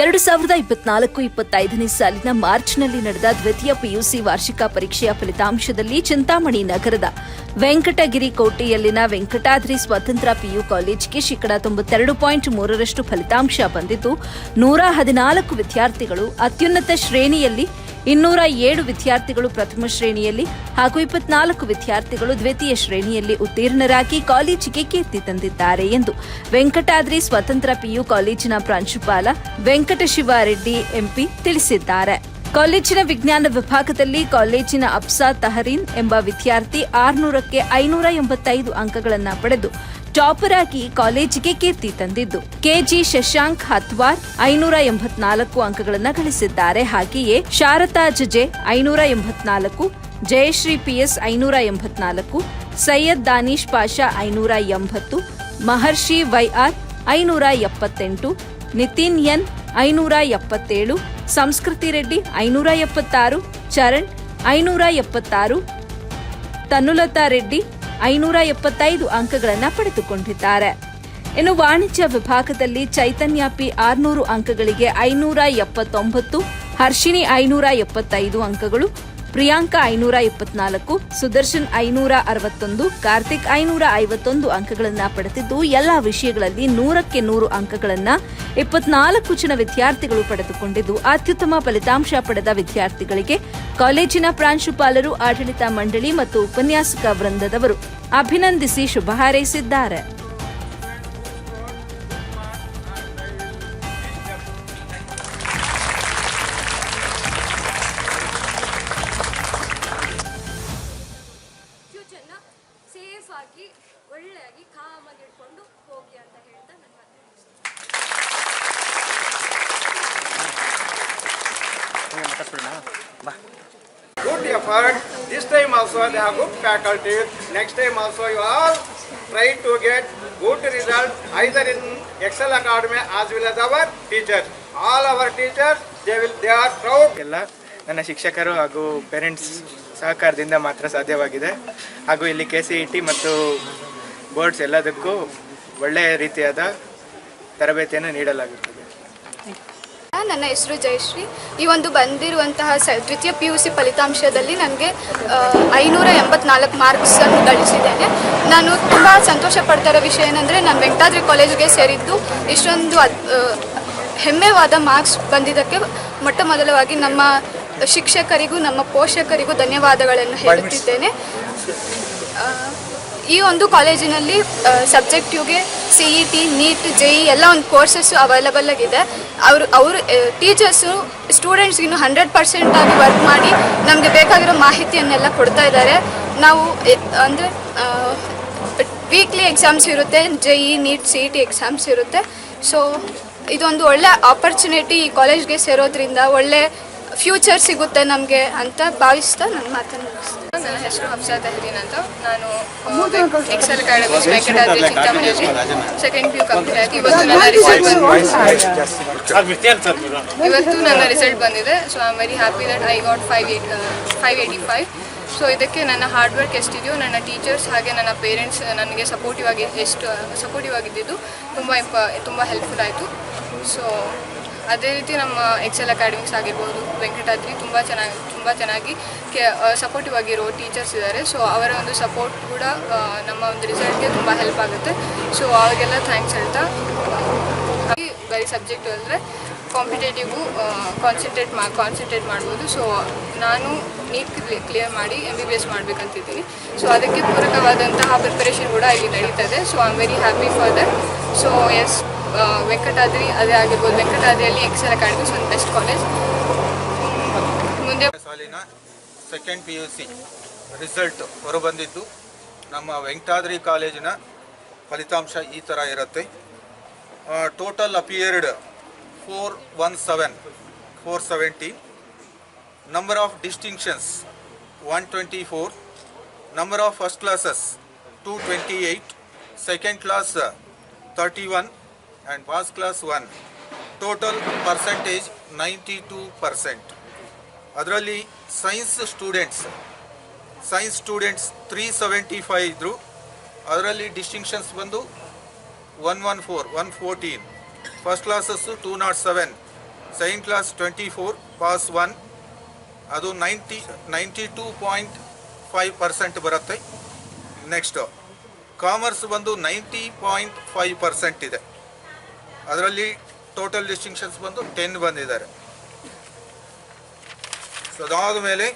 ಎರಡು ಸಾವಿರದ ಇಪ್ಪತ್ನಾಲ್ಕು ಇಪ್ಪತ್ತೈದನೇ ಸಾಲಿನ ಮಾರ್ಚ್ನಲ್ಲಿ ನಡೆದ ದ್ವಿತೀಯ ಪಿಯುಸಿ ವಾರ್ಷಿಕ ಪರೀಕ್ಷೆಯ ಫಲಿತಾಂಶದಲ್ಲಿ ಚಿಂತಾಮಣಿ ನಗರದ ವೆಂಕಟಗಿರಿ ಕೋಟೆಯಲ್ಲಿನ ವೆಂಕಟಾದ್ರಿ ಸ್ವತಂತ್ರ ಪಿಯು ಕಾಲೇಜ್ಗೆ ಶೇಕಡಾ ತೊಂಬತ್ತೆರಡು ಪಾಯಿಂಟ್ ಮೂರರಷ್ಟು ಫಲಿತಾಂಶ ಬಂದಿದ್ದು, ನೂರ ಹದಿನಾಲ್ಕು ವಿದ್ಯಾರ್ಥಿಗಳು ಅತ್ಯುನ್ನತ ಶ್ರೇಣಿಯಲ್ಲಿ ಇನ್ನೂರ ಏಳು ವಿದ್ಯಾರ್ಥಿಗಳು ಪ್ರಥಮ ಶ್ರೇಣಿಯಲ್ಲಿ ಹಾಗೂ ಇಪ್ಪತ್ನಾಲ್ಕು ವಿದ್ಯಾರ್ಥಿಗಳು ದ್ವಿತೀಯ ಶ್ರೇಣಿಯಲ್ಲಿ ಉತ್ತೀರ್ಣರಾಗಿ ಕಾಲೇಜಿಗೆ ಕೀರ್ತಿ ತಂದಿದ್ದಾರೆ ಎಂದು ವೆಂಕಟಾದ್ರಿ ಸ್ವತಂತ್ರ ಪಿಯು ಕಾಲೇಜಿನ ಪ್ರಾಂಶುಪಾಲ ವೆಂಕಟಶಿವ ರೆಡ್ಡಿ ಎಂಪಿ ತಿಳಿಸಿದ್ದಾರೆ. ಕಾಲೇಜಿನ ವಿಜ್ಞಾನ ವಿಭಾಗದಲ್ಲಿ ಕಾಲೇಜಿನ ಅಪ್ಸಾ ತಹರೀನ್ ಎಂಬ ವಿದ್ಯಾರ್ಥಿ ಆರುನೂರಕ್ಕೆ ಐನೂರ ಎಂಬತ್ತೈದು ಅಂಕಗಳನ್ನು ಪಡೆದು ಟಾಪರ್ ಆಗಿ ಕಾಲೇಜಿಗೆ ಕೀರ್ತಿ ತಂದಿದ್ದು. ಕೆಜಿ ಶಶಾಂಕ್ ಹತ್ವಾರ್ ಐನೂರ ಎಂಬತ್ನಾಲ್ಕು ಅಂಕಗಳನ್ನು ಗಳಿಸಿದ್ದಾರೆ. ಹಾಗೆಯೇ ಶಾರದಾ ಜಜೆ ಐನೂರ ಎಂಬತ್ನಾಲ್ಕು, ಜಯಶ್ರೀ ಪಿಎಸ್ ಐನೂರ ಎಂಬತ್ನಾಲ್ಕು, ಸೈಯದ್ ದಾನಿಶ್ ಪಾಷಾ ಐನೂರ ಎಂಬತ್ತು, ಮಹರ್ಷಿ ವೈಆರ್ ಐನೂರ ಎಪ್ಪತ್ತೆಂಟು, ನಿತಿನ್ ಎನ್ ಐನೂರ ಎಪ್ಪತ್ತೇಳು, ಸಂಸ್ಕೃತಿ ರೆಡ್ಡಿ ಐನೂರ ಎಪ್ಪತ್ತಾರು, ಚರಣ್ ಐನೂರ ಎಪ್ಪತ್ತಾರು ತನುಲತಾ ರೆಡ್ಡಿ ಐನೂರ ಎಪ್ಪತ್ತೈದು ಅಂಕಗಳನ್ನು ಪಡೆದುಕೊಂಡಿದ್ದಾರೆ. ಇನ್ನು ವಾಣಿಜ್ಯ ವಿಭಾಗದಲ್ಲಿ ಚೈತನ್ಯ ಪಿ ಆರ್ನೂರು ಅಂಕಗಳಿಗೆ ಐನೂರ ಎಪ್ಪತ್ತೊಂಬತ್ತು, ಹರ್ಷಿಣಿ ಐನೂರ ಎಪ್ಪತ್ತೈದು ಅಂಕಗಳು ಪ್ರಿಯಾಂಕಾ ಐನೂರ ಇಪ್ಪತ್ನಾಲ್ಕು, ಸುದರ್ಶನ್ ಐನೂರ ಅರವತ್ತೊಂದು, ಕಾರ್ತಿಕ್ ಐನೂರ ಐವತ್ತೊಂದು ಅಂಕಗಳನ್ನು ಪಡೆದಿದ್ದು, ಎಲ್ಲಾ ವಿಷಯಗಳಲ್ಲಿ ನೂರಕ್ಕೆ ನೂರು ಅಂಕಗಳನ್ನು ಇಪ್ಪತ್ನಾಲ್ಕು ಜನ ವಿದ್ಯಾರ್ಥಿಗಳು ಪಡೆದುಕೊಂಡಿದ್ದು, ಅತ್ಯುತ್ತಮ ಫಲಿತಾಂಶ ಪಡೆದ ವಿದ್ಯಾರ್ಥಿಗಳಿಗೆ ಕಾಲೇಜಿನ ಪ್ರಾಂಶುಪಾಲರು ಆಡಳಿತ ಮಂಡಳಿ ಮತ್ತು ಉಪನ್ಯಾಸಕ ವೃಂದದವರು ಅಭಿನಂದಿಸಿ ಶುಭ ಹಾರೈಸಿದ್ದಾರೆ. ಸೇಫ್ ಆಗಿ ಒಳ್ಳೆಯಾಗಿ ಕಾಮ್ ಆಗಿ ಇಟ್ಕೊಂಡು ಹೋಗಿ ಅಂತ ಹೇಳ್ತಾ ನನ್ನ good effort this time also they have faculty next time also you all try to get good result either in Excel Academy as well as our teacher all our teacher they will they are proud ಎಲ್ಲ ನನ್ನ ಶಿಕ್ಷಕರು ಹಾಗೂ parents ಸಹಕಾರದಿಂದ ಮಾತ್ರ ಸಾಧ್ಯವಾಗಿದೆ. ಹಾಗೂ ಇಲ್ಲಿ K C E T ಮತ್ತು ಬೋರ್ಡ್ಸ್ ಎಲ್ಲದಕ್ಕೂ ಒಳ್ಳೆಯ ರೀತಿಯಾದ ತರಬೇತಿಯನ್ನು ನೀಡಲಾಗುತ್ತದೆ. ನನ್ನ ಹೆಸರು ಜಯಶ್ರೀ. ಈ ಒಂದು ಬಂದಿರುವಂತಹ ದ್ವಿತೀಯ ಪಿ ಯು ಸಿ ಫಲಿತಾಂಶದಲ್ಲಿ ನನಗೆ ಐನೂರ ಎಂಬತ್ನಾಲ್ಕು ಮಾರ್ಕ್ಸನ್ನು ಗಳಿಸಿದ್ದೇನೆ. ನಾನು ತುಂಬ ಸಂತೋಷ ಪಡ್ತಾ ವಿಷಯ ಏನಂದರೆ, ನಾನು ವೆಂಕಟಾದ್ರಿ ಕಾಲೇಜಿಗೆ ಸೇರಿದ್ದು, ಇಷ್ಟೊಂದು ಹೆಮ್ಮೆವಾದ ಮಾರ್ಕ್ಸ್ ಬಂದಿದ್ದಕ್ಕೆ ಮೊಟ್ಟ ಮೊದಲವಾಗಿ ನಮ್ಮ ಶಿಕ್ಷಕರಿಗೂ ನಮ್ಮ ಪೋಷಕರಿಗೂ ಧನ್ಯವಾದಗಳನ್ನು ಹೇಳುತ್ತಿದ್ದೇನೆ. ಈ ಒಂದು ಕಾಲೇಜಿನಲ್ಲಿ ಸಬ್ಜೆಕ್ಟಿವ್ಗೆ C E T NEET J E ಎಲ್ಲ ಒಂದು ಕೋರ್ಸಸ್ಸು ಅವೈಲಬಲ್ ಆಗಿದೆ. ಅವರು ಅವರು ಟೀಚರ್ಸು ಸ್ಟೂಡೆಂಟ್ಸ್ಗಿನ್ನು ಹಂಡ್ರೆಡ್ ಪರ್ಸೆಂಟ್ ಆಗಿ ವರ್ಕ್ ಮಾಡಿ ನಮಗೆ ಬೇಕಾಗಿರೋ ಮಾಹಿತಿಯನ್ನೆಲ್ಲ ಕೊಡ್ತಾ ಇದ್ದಾರೆ. ನಾವು ಅಂದರೆ ವೀಕ್ಲಿ ಎಕ್ಸಾಮ್ಸ್ ಇರುತ್ತೆ J E NEET C E T exams ಇರುತ್ತೆ. ಸೊ ಇದೊಂದು ಒಳ್ಳೆ ಆಪರ್ಚುನಿಟಿ ಈ ಕಾಲೇಜ್ಗೆ ಸೇರೋದ್ರಿಂದ ಒಳ್ಳೆ ಫ್ಯೂಚರ್ ಸಿಗುತ್ತೆ ನಮಗೆ ಅಂತ ಭಾವಿಸ್ತಾ ನನ್ನ ಮಾತನ್ನು ಮುಗಿಸ್ತೀನಿ. ನನ್ನ ಹೆಸರು ಹಬ್ಸಾ ತಹರೀನ್ ಅಂತ ನಾನು ಎಕ್ಸೆಲ್ ಅಕಾಡೆಮೀಸ್ ವೆಂಕಟಾದ್ರಿ ಚಿಂತಾಮಣಿಯಲ್ಲಿ ಸೆಕೆಂಡ್ ಪಿ ಯು ಕಂಪ್ಲೀಟ್ ಆಗಿ ಇವತ್ತು ನನ್ನ ರಿಸಲ್ಟ್ ಇವತ್ತು ನನ್ನ ರಿಸಲ್ಟ್ ಬಂದಿದೆ. So I am very happy that I got five eight five eighty five so ಇದಕ್ಕೆ ನನ್ನ ಹಾರ್ಡ್ ವರ್ಕ್ ಎಷ್ಟಿದೆಯೋ ನನ್ನ ಟೀಚರ್ಸ್ ಹಾಗೆ ನನ್ನ ಪೇರೆಂಟ್ಸ್ ನನಗೆ ಸಪೋರ್ಟಿವ್ ಆಗಿ ಎಷ್ಟು ಸಪೋರ್ಟಿವ್ ಆಗಿದ್ದಿದ್ದು ತುಂಬ ಇಂಪ ತುಂಬ ಹೆಲ್ಪ್ಫುಲ್ ಆಯಿತು. ಸೊ ಅದೇ ರೀತಿ ನಮ್ಮ ಎಕ್ಸೆಲ್ ಅಕಾಡೆಮಿಕ್ಸ್ ಆಗಿರ್ಬೋದು ವೆಂಕಟಾದ್ರಿ ತುಂಬ ಚೆನ್ನಾಗಿ ತುಂಬ ಚೆನ್ನಾಗಿ ಕೆ ಸಪೋರ್ಟಿವ್ ಆಗಿರೋ ಟೀಚರ್ಸ್ ಇದ್ದಾರೆ ಸೊ ಅವರ ಒಂದು ಸಪೋರ್ಟ್ ಕೂಡ ನಮ್ಮ ಒಂದು ರಿಸಲ್ಟ್ಗೆ ತುಂಬ ಹೆಲ್ಪ್ ಆಗುತ್ತೆ. ಸೊ ಅವ್ರಿಗೆಲ್ಲ ಥ್ಯಾಂಕ್ಸ್ ಹೇಳ್ತಾ ಬರೀ ಸಬ್ಜೆಕ್ಟ್ ಅಂದರೆ ಕಾಂಪಿಟೇಟಿವು ಕಾನ್ಸಂಟ್ರೇಟ್ ಮಾ ಕಾನ್ಸಂಟ್ರೇಟ್ ಮಾಡ್ಬೋದು. ಸೊ ನಾನು ನೀಟ್ ಕ್ಲಿಯರ್ ಮಾಡಿ ಎಂ ಬಿ ಬಿ ಎಸ್ ಮಾಡಬೇಕಂತಿದ್ದೀನಿ. ಸೊ ಅದಕ್ಕೆ ಪೂರಕವಾದಂತಹ ಪ್ರಿಪರೇಷನ್ ಕೂಡ ಇಲ್ಲಿ ನಡೀತದೆ so I am very happy for that so yes Venkatadri, ಅದೇ ಆಗಿರ್ಬೋದು. ವೆಂಕಟಾದ್ರಿಯಲ್ಲಿ ಎಕ್ಸೆಲ್ ಅಕಾಡೆಮಿ ಒಂದು ಬೆಸ್ಟ್ ಕಾಲೇಜ್ ಮುಂದೆ ಸಾಲಿನ second P U C result ಹೊರಬಂದಿದ್ದು, ನಮ್ಮ ವೆಂಕಟಾದ್ರಿ ಕಾಲೇಜಿನ ಫಲಿತಾಂಶ ಈ ಥರ ಇರುತ್ತೆ. Total appeared four one seven four seventy number of distinctions one twenty four number of first classes two twenty eight second class thirty one and pass class one total percentage ninety two percent ಅದರಲ್ಲಿ science students science students three seventy five ಇದ್ದರು ಅದರಲ್ಲಿ distinctions ಬಂದು one one four one fourteen first classes two nought seven second class twenty four pass one ಅದು ninety ninety two point five percent ಬರುತ್ತೆ. Next commerce ಬಂದು ninety point five percent ಇದೆ. ಅದರಲ್ಲಿ total distinctions ಬಂದು ten ಬಂದಿದ್ದಾರೆ. So ಅದಾದ ಮೇಲೆ